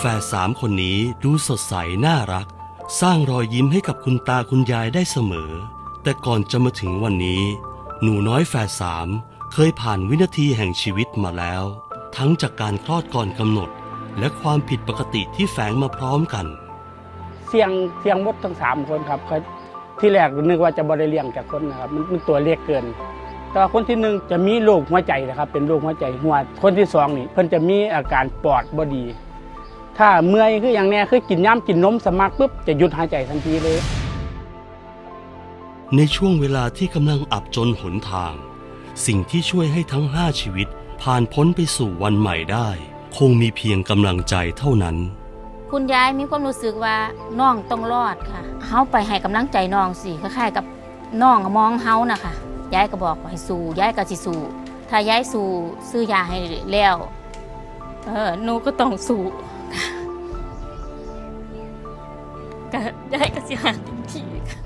แฝดสามคนนี้ดูสดใสน่ารัก สร้างรอยยิ้มให้กับคุณตาคุณยายได้เสมอ แต่ก่อนจะมาถึงวันนี้ หนูน้อยแฝดสามเคยผ่านวินาทีแห่งชีวิตมาแล้ว ทั้งจากการคลอดก่อนกำหนด และความผิดปกติที่แฝงมาพร้อมกัน เสี่ยงเสี่ยงหมดทั้งสามคนครับเขาที่แรกนึกว่าจะบริเลี้ยงจากคนนะครับมันมันตัวเล็กเกิน แต่ว่าคนที่หนึ่งจะมีโรคหัวใจนะครับ เป็นโรคหัวใจหัวคนที่สองนี่เพิ่นจะมีอาการปอดบอดี ถ้าเมื่อยคืออย่างแน่คือกินย้ำกินนมสมัครปุ๊บจะหยุดหายใจทันทีเลย ในช่วงเวลาที่กำลังอับจนหนทาง สิ่งที่ช่วยให้ทั้งห้าชีวิต ผ่านพ้นไปสู่วันใหม่ได้ คงมีเพียงกำลังใจเท่านั้น คุณยายมีความรู้สึกว่าน้องต้องรอดค่ะเฮาไปให้กำลังใจน้องสิคล้ายๆกับน้องมองเฮานะคะยายก็บอกว่าให้สู้ยายก็สิสู้ถ้ายายสู้ซื้อยาให้แล้วเออหนูก็ต้องสู้ ค่ะก็ยายก็สิหาเต็มที่ค่ะ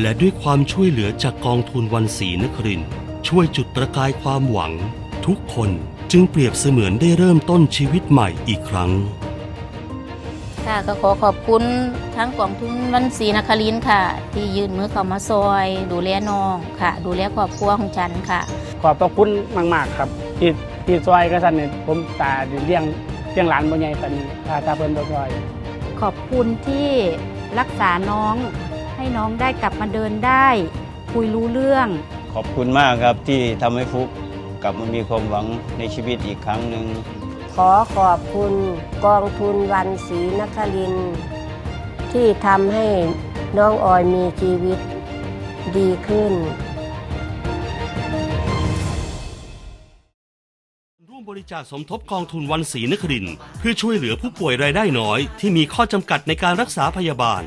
และด้วยความช่วยเหลือจากกองทุนวันศรีนครินทร์ช่วยจุดประกายความหวัง ทุกคนจึงเปรียบเสมือนได้เริ่มต้นชีวิตใหม่อีกครั้ง ค่ะก็ขอขอบคุณทั้งกองทุนวันศรีนครินทร์ค่ะ ที่ยื่นมือเข้ามาซอย ดูแลน้องค่ะ ดูแลครอบครัวของฉันค่ะ ขอบพระคุณมาก ๆ ครับ ที่ ที่ซอยกระสันเนี่ยผมตาเลี้ยงเลี้ยงหลานบ่ใหญ่ปานนี้ถ้าถ้าเพิ่นบ่ซอย ขอบคุณที่รักษาน้องให้น้องได้กลับมาเดินได้ คุยรู้เรื่อง ขอบคุณมากครับที่ทำให้ฟุกกลับมามีความหวังในชีวิตอีกครั้งหนึ่ง ขอขอบคุณกองทุนวันศรีนครินทร์ที่ทำให้น้องออยมีชีวิตดีขึ้น วมบริจาคสมทบกองทุนวันศรีนครินทร์เพื่อช่วยเหลือผู้ป่วยรายได้น้อย ที่มีข้อจำกัดในการรักษาพยาบาล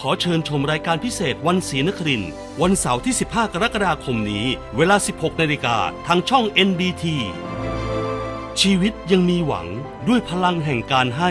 ขอเชิญชมรายการพิเศษวันศรีนครินทร์วันเสาร์ที่ 15 กรกฎาคมนี้ เวลา 16 นาฬิกาทางช่อง NBT ชีวิตยังมีหวังด้วยพลังแห่งการให้